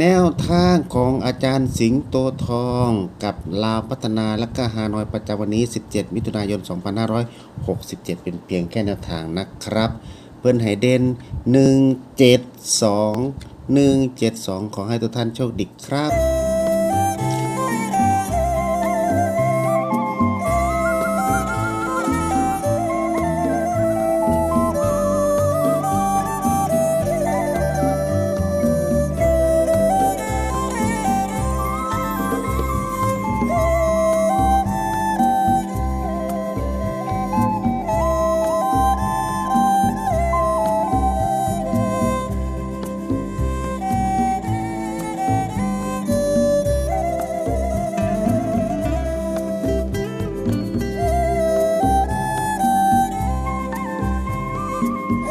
แนวทางของอาจารย์สิงโตทองกับลาวพัฒนาและก็ฮานอยประจำวันนี้ 17 มิถุนายน 2567 เป็นเพียงแค่แนวทางนะครับ เพื่อนไฮเดน172 172 ขอให้ทุกท่านโชคดีครับ you